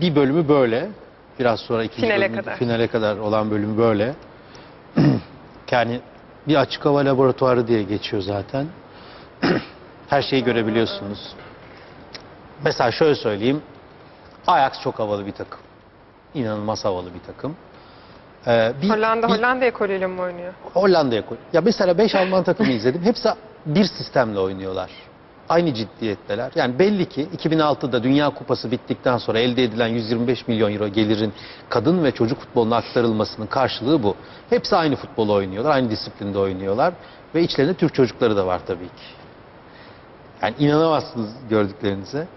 bir bölümü böyle. Biraz sonra ikinci Finale bölümü- kadar. finale kadar olan bölüm böyle. yani bir açık hava laboratuvarı diye geçiyor zaten. Her şeyi görebiliyorsunuz. Mesela şöyle söyleyeyim. Ajax çok havalı bir takım. İnanılmaz havalı bir takım. Ee, bir- Hollanda bir- Hollanda ekolüyle mi oynuyor? Hollanda'ya koy. Ya mesela 5 Alman takımı izledim. Hepsi bir sistemle oynuyorlar. Aynı ciddiyetteler. Yani belli ki 2006'da Dünya Kupası bittikten sonra elde edilen 125 milyon euro gelirin kadın ve çocuk futboluna aktarılmasının karşılığı bu. Hepsi aynı futbolu oynuyorlar, aynı disiplinde oynuyorlar ve içlerinde Türk çocukları da var tabii ki. Yani inanamazsınız gördüklerinize.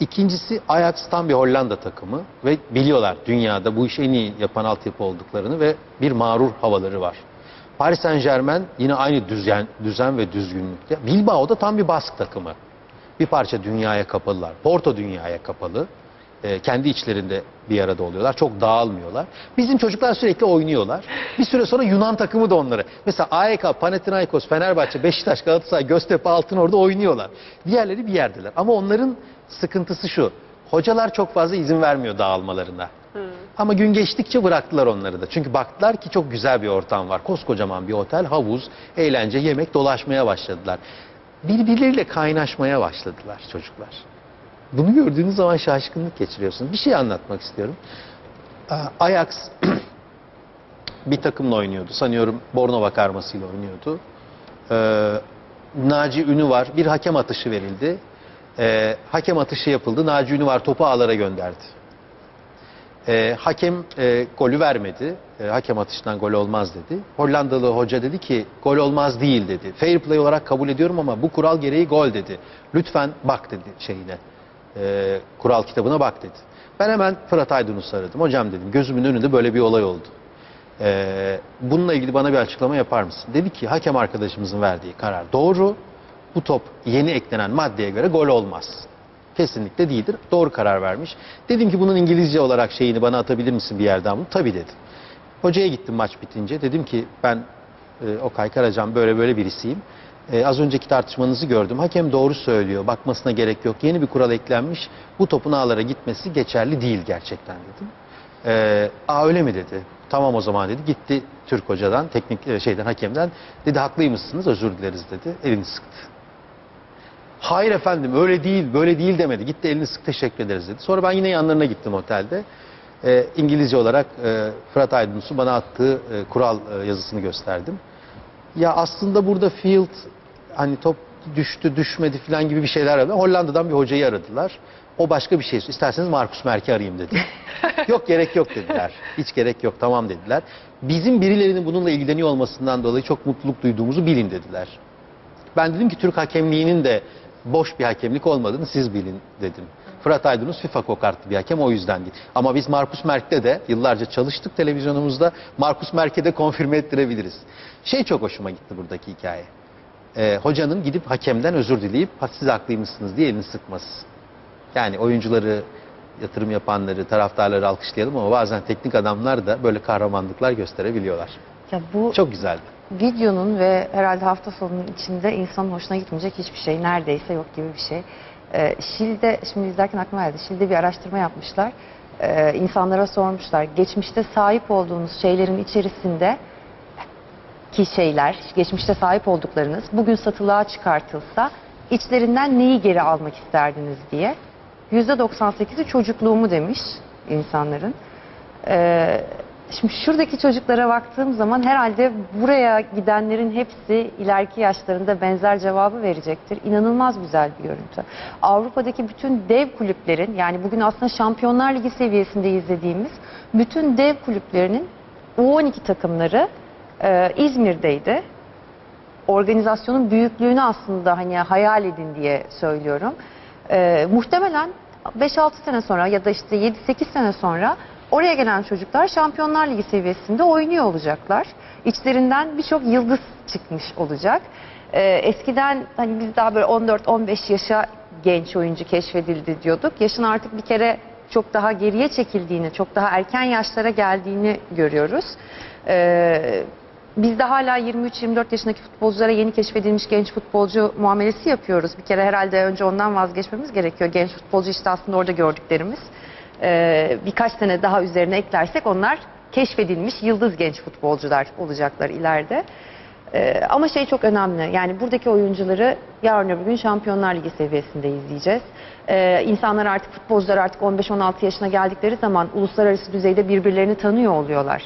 İkincisi Ajax tam bir Hollanda takımı ve biliyorlar dünyada bu işi en iyi yapan altyapı olduklarını ve bir mağrur havaları var. Paris Saint Germain yine aynı düzen, düzen ve düzgünlükte. Bilbao da tam bir bask takımı. Bir parça dünyaya kapalılar. Porto dünyaya kapalı. Ee, kendi içlerinde bir arada oluyorlar. Çok dağılmıyorlar. Bizim çocuklar sürekli oynuyorlar. Bir süre sonra Yunan takımı da onları. Mesela AEK, Panathinaikos, Fenerbahçe, Beşiktaş, Galatasaray, Göztepe, Altınordu oynuyorlar. Diğerleri bir yerdeler. Ama onların sıkıntısı şu. Hocalar çok fazla izin vermiyor dağılmalarına. Ama gün geçtikçe bıraktılar onları da. Çünkü baktılar ki çok güzel bir ortam var. Koskocaman bir otel, havuz, eğlence, yemek dolaşmaya başladılar. Birbirleriyle kaynaşmaya başladılar çocuklar. Bunu gördüğünüz zaman şaşkınlık geçiriyorsunuz. Bir şey anlatmak istiyorum. Ajax bir takımla oynuyordu. Sanıyorum Bornova karmasıyla oynuyordu. Ee, Naci Ünü var. Bir hakem atışı verildi. Ee, hakem atışı yapıldı. Naci Ünü var topu ağlara gönderdi. Ee, hakem e, golü vermedi. Ee, hakem atışından gol olmaz dedi. Hollandalı hoca dedi ki gol olmaz değil dedi. Fair play olarak kabul ediyorum ama bu kural gereği gol dedi. Lütfen bak dedi şeyine. Ee, kural kitabına bak dedi. Ben hemen Fırat Aydınus'u aradım. Hocam dedim gözümün önünde böyle bir olay oldu. Ee, bununla ilgili bana bir açıklama yapar mısın? Dedi ki hakem arkadaşımızın verdiği karar doğru. Bu top yeni eklenen maddeye göre gol olmaz. Kesinlikle değildir. Doğru karar vermiş. Dedim ki bunun İngilizce olarak şeyini bana atabilir misin bir yerden bunu? Tabii dedi. Hocaya gittim maç bitince. Dedim ki ben e, Okay Karacan böyle böyle birisiyim. E, az önceki tartışmanızı gördüm. Hakem doğru söylüyor. Bakmasına gerek yok. Yeni bir kural eklenmiş. Bu topun ağlara gitmesi geçerli değil gerçekten dedim. E, Aa öyle mi dedi. Tamam o zaman dedi. Gitti Türk hocadan, teknik e, şeyden, hakemden. Dedi haklıymışsınız özür dileriz dedi. Elini sıktı. Hayır efendim öyle değil böyle değil demedi. Gitti elini sık teşekkür ederiz dedi. Sonra ben yine yanlarına gittim otelde. Ee, İngilizce olarak e, Fırat Aydınus'un bana attığı e, kural e, yazısını gösterdim. Ya aslında burada field hani top düştü düşmedi falan gibi bir şeyler aradı. Hollanda'dan bir hocayı aradılar. O başka bir şey. İsterseniz Markus Merk'i arayayım dedi. yok gerek yok dediler. Hiç gerek yok tamam dediler. Bizim birilerinin bununla ilgileniyor olmasından dolayı çok mutluluk duyduğumuzu bilin dediler. Ben dedim ki Türk hakemliğinin de boş bir hakemlik olmadığını siz bilin dedim. Fırat Aydınus FIFA kokartlı bir hakem o yüzden değil. Ama biz Markus Merk'te de yıllarca çalıştık televizyonumuzda. Markus Merk'e de konfirme ettirebiliriz. Şey çok hoşuma gitti buradaki hikaye. Ee, hocanın gidip hakemden özür dileyip "Ha, siz haklıymışsınız diye elini sıkması. Yani oyuncuları, yatırım yapanları, taraftarları alkışlayalım ama bazen teknik adamlar da böyle kahramanlıklar gösterebiliyorlar. Ya bu Çok güzeldi. videonun ve herhalde hafta sonunun içinde insanın hoşuna gitmeyecek hiçbir şey neredeyse yok gibi bir şey. Ee, Şil'de, şimdi izlerken aklıma geldi. Şil'de bir araştırma yapmışlar. Ee, insanlara sormuşlar. Geçmişte sahip olduğunuz şeylerin içerisinde ki şeyler, geçmişte sahip olduklarınız bugün satılığa çıkartılsa içlerinden neyi geri almak isterdiniz diye. %98'i çocukluğumu demiş insanların. Ee, şimdi şuradaki çocuklara baktığım zaman herhalde buraya gidenlerin hepsi ileriki yaşlarında benzer cevabı verecektir. İnanılmaz güzel bir görüntü. Avrupa'daki bütün dev kulüplerin yani bugün aslında Şampiyonlar Ligi seviyesinde izlediğimiz bütün dev kulüplerinin U12 takımları e, İzmir'deydi. Organizasyonun büyüklüğünü aslında hani hayal edin diye söylüyorum. Ee, muhtemelen 5-6 sene sonra ya da işte 7-8 sene sonra oraya gelen çocuklar Şampiyonlar Ligi seviyesinde oynuyor olacaklar. İçlerinden birçok yıldız çıkmış olacak. Ee, eskiden hani biz daha böyle 14-15 yaşa genç oyuncu keşfedildi diyorduk. Yaşın artık bir kere çok daha geriye çekildiğini, çok daha erken yaşlara geldiğini görüyoruz. Ee, biz de hala 23-24 yaşındaki futbolculara yeni keşfedilmiş genç futbolcu muamelesi yapıyoruz. Bir kere herhalde önce ondan vazgeçmemiz gerekiyor. Genç futbolcu işte aslında orada gördüklerimiz. E, birkaç sene daha üzerine eklersek onlar keşfedilmiş yıldız genç futbolcular olacaklar ileride. Ee, ama şey çok önemli. Yani buradaki oyuncuları yarın öbür gün Şampiyonlar Ligi seviyesinde izleyeceğiz. Ee, insanlar artık futbolcular artık 15-16 yaşına geldikleri zaman uluslararası düzeyde birbirlerini tanıyor oluyorlar.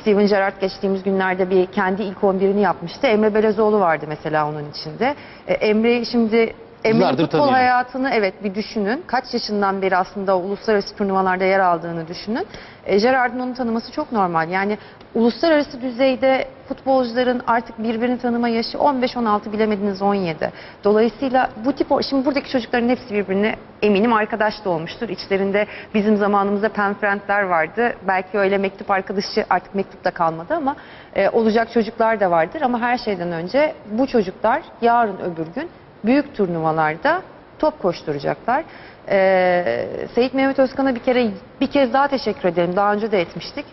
Steven Gerrard geçtiğimiz günlerde bir kendi ilk 11'ini yapmıştı. Emre Belezoğlu vardı mesela onun içinde. Ee, Emre şimdi Emre'nin Yıllardır futbol tanıyor. hayatını evet bir düşünün. Kaç yaşından beri aslında uluslararası turnuvalarda yer aldığını düşünün. E, Gerrard'ın onu tanıması çok normal. Yani uluslararası düzeyde futbolcuların artık birbirini tanıma yaşı 15-16 bilemediniz 17. Dolayısıyla bu tip o- şimdi buradaki çocukların hepsi birbirine eminim arkadaş da olmuştur. İçlerinde bizim zamanımızda pen friendler vardı. Belki öyle mektup arkadaşı artık mektup da kalmadı ama e, olacak çocuklar da vardır. Ama her şeyden önce bu çocuklar yarın öbür gün büyük turnuvalarda top koşturacaklar. Ee, Seyit Mehmet Özkan'a bir kere bir kez daha teşekkür edelim. Daha önce de etmiştik.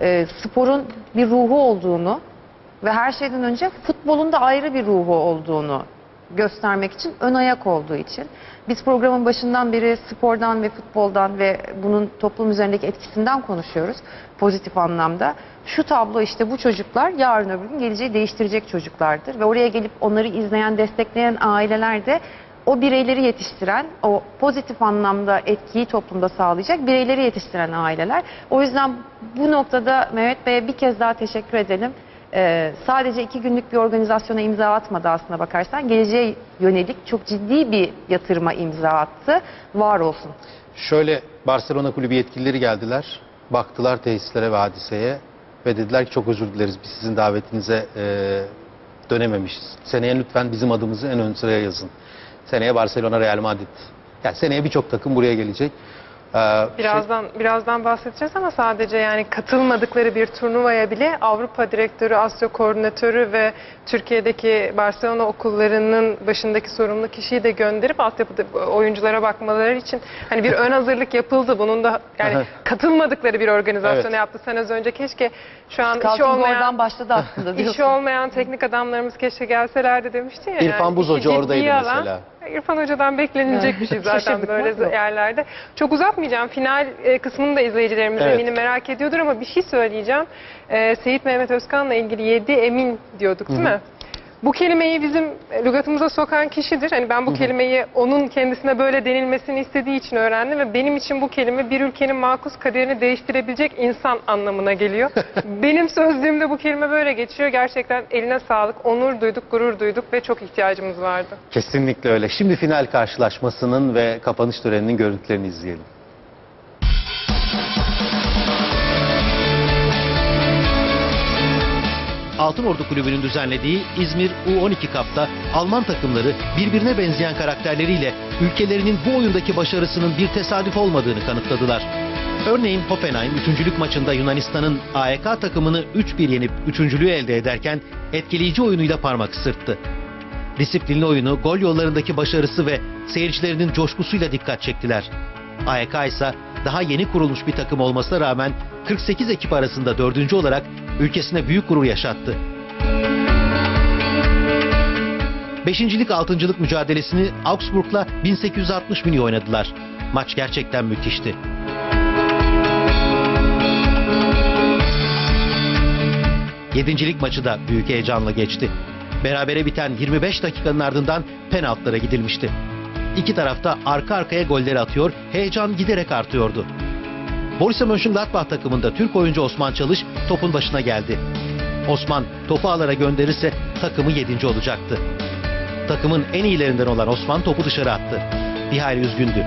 Ee, sporun bir ruhu olduğunu ve her şeyden önce futbolun da ayrı bir ruhu olduğunu göstermek için ön ayak olduğu için. Biz programın başından beri spordan ve futboldan ve bunun toplum üzerindeki etkisinden konuşuyoruz pozitif anlamda. Şu tablo işte bu çocuklar yarın öbür gün geleceği değiştirecek çocuklardır ve oraya gelip onları izleyen, destekleyen aileler de o bireyleri yetiştiren, o pozitif anlamda etkiyi toplumda sağlayacak bireyleri yetiştiren aileler. O yüzden bu noktada Mehmet Bey'e bir kez daha teşekkür edelim. Ee, sadece iki günlük bir organizasyona imza atmadı aslına bakarsan. Geleceğe yönelik çok ciddi bir yatırıma imza attı. Var olsun. Şöyle Barcelona kulübü yetkilileri geldiler. Baktılar tesislere ve hadiseye ve dediler ki çok özür dileriz biz sizin davetinize e, dönememişiz. Seneye lütfen bizim adımızı en ön sıraya yazın. Seneye Barcelona Real Madrid. Yani seneye birçok takım buraya gelecek. Ee, şey- Birazdan birazdan bahsedeceğiz ama sadece yani katılmadıkları bir turnuvaya bile Avrupa Direktörü, Asya Koordinatörü ve Türkiye'deki Barcelona okullarının başındaki sorumlu kişiyi de gönderip altyapıda oyunculara bakmaları için hani bir ön hazırlık yapıldı. Bunun da yani katılmadıkları bir organizasyon Evet. yaptı. Sen az önce keşke şu an işi olmayan başladı aslında diyorsun. İşi olmayan teknik adamlarımız keşke gelselerdi demişti ya. İrfan Buz işi Hoca oradaydı alan- mesela. İrfan Hoca'dan beklenilecek bir şey zaten Şaşırdık böyle mı? Yerlerde. Çok uzatmayacağım. Final e, kısmını da izleyicilerimiz Evet. eminim merak ediyordur ama bir şey söyleyeceğim. E, Seyit Mehmet Özkan'la ilgili yedi emin diyorduk değil mi? Bu kelimeyi bizim lügatımıza sokan kişidir. Hani ben bu kelimeyi onun kendisine böyle denilmesini istediği için öğrendim ve benim için bu kelime bir ülkenin makus kaderini değiştirebilecek insan anlamına geliyor. benim sözlüğümde bu kelime böyle geçiyor. Gerçekten eline sağlık, onur duyduk, gurur duyduk ve çok ihtiyacımız vardı. Kesinlikle öyle. Şimdi final karşılaşmasının ve kapanış töreninin görüntülerini izleyelim. Altın Ordu Kulübü'nün düzenlediği İzmir U12 Cup'ta Alman takımları birbirine benzeyen karakterleriyle ülkelerinin bu oyundaki başarısının bir tesadüf olmadığını kanıtladılar. Örneğin Hoffenheim 3. maçında Yunanistan'ın AEK takımını 3-1 yenip 3.lüğü elde ederken etkileyici oyunuyla parmak ısırttı. Disiplinli oyunu, gol yollarındaki başarısı ve seyircilerinin coşkusuyla dikkat çektiler. AEK ise daha yeni kurulmuş bir takım olmasına rağmen 48 ekip arasında dördüncü olarak ülkesine büyük gurur yaşattı. Beşincilik altıncılık mücadelesini Augsburg'la 1860 mini oynadılar. Maç gerçekten müthişti. Yedincilik maçı da büyük heyecanla geçti. Berabere biten 25 dakikanın ardından penaltılara gidilmişti. İki tarafta arka arkaya golleri atıyor, heyecan giderek artıyordu. Borussia Mönchengladbach takımında Türk oyuncu Osman Çalış topun başına geldi. Osman topu ağlara gönderirse takımı yedinci olacaktı. Takımın en iyilerinden olan Osman topu dışarı attı. Bir hayli üzgündü.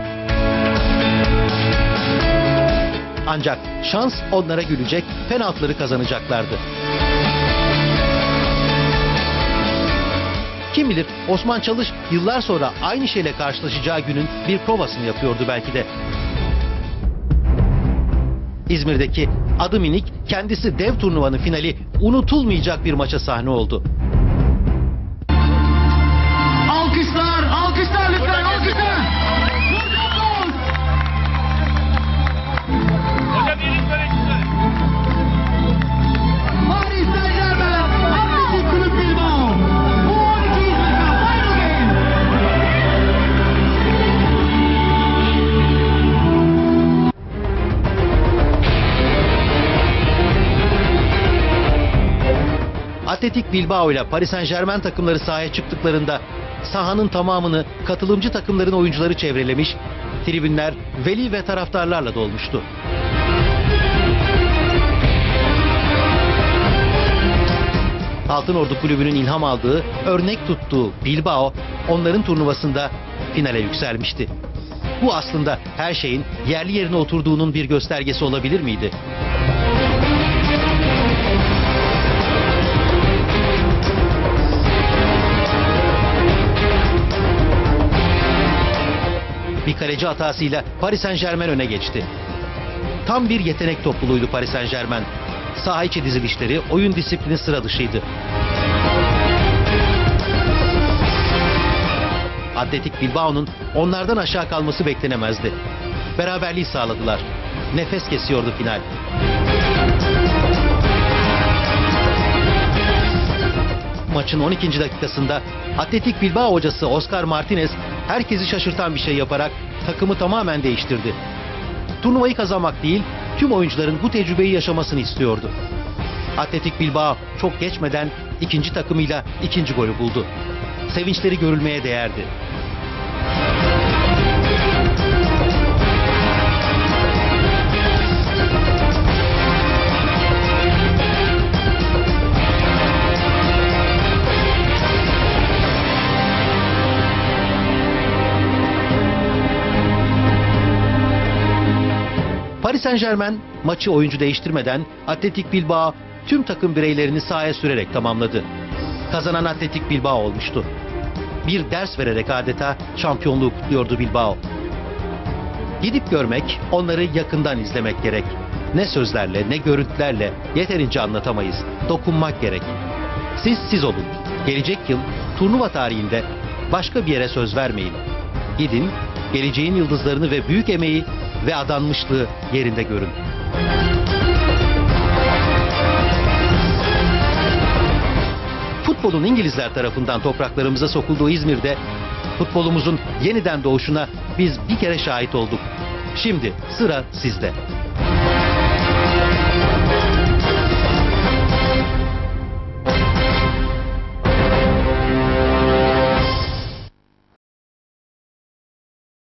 Ancak şans onlara gülecek, penaltıları kazanacaklardı. Kim bilir Osman Çalış yıllar sonra aynı şeyle karşılaşacağı günün bir provasını yapıyordu belki de. İzmir'deki adı minik kendisi dev turnuvanın finali unutulmayacak bir maça sahne oldu. Atletik Bilbao ile Paris Saint Germain takımları sahaya çıktıklarında sahanın tamamını katılımcı takımların oyuncuları çevrelemiş, tribünler veli ve taraftarlarla dolmuştu. Altın Ordu Kulübü'nün ilham aldığı, örnek tuttuğu Bilbao onların turnuvasında finale yükselmişti. Bu aslında her şeyin yerli yerine oturduğunun bir göstergesi olabilir miydi? Bir kaleci hatasıyla Paris Saint Germain öne geçti. Tam bir yetenek topluluğuydu Paris Saint Germain. Saha içi dizilişleri, oyun disiplini sıra dışıydı. Atletik Bilbao'nun onlardan aşağı kalması beklenemezdi. Beraberliği sağladılar. Nefes kesiyordu final. Maçın 12. dakikasında Atletik Bilbao hocası Oscar Martinez herkesi şaşırtan bir şey yaparak takımı tamamen değiştirdi. Turnuvayı kazanmak değil, tüm oyuncuların bu tecrübeyi yaşamasını istiyordu. Atletik Bilbao çok geçmeden ikinci takımıyla ikinci golü buldu. Sevinçleri görülmeye değerdi. Saint Germain maçı oyuncu değiştirmeden Atletik Bilbao tüm takım bireylerini sahaya sürerek tamamladı. Kazanan Atletik Bilbao olmuştu. Bir ders vererek adeta şampiyonluğu kutluyordu Bilbao. Gidip görmek, onları yakından izlemek gerek. Ne sözlerle ne görüntülerle yeterince anlatamayız. Dokunmak gerek. Siz siz olun. Gelecek yıl turnuva tarihinde başka bir yere söz vermeyin. Gidin, geleceğin yıldızlarını ve büyük emeği ve adanmışlığı yerinde görün. Futbolun İngilizler tarafından topraklarımıza sokulduğu İzmir'de futbolumuzun yeniden doğuşuna biz bir kere şahit olduk. Şimdi sıra sizde.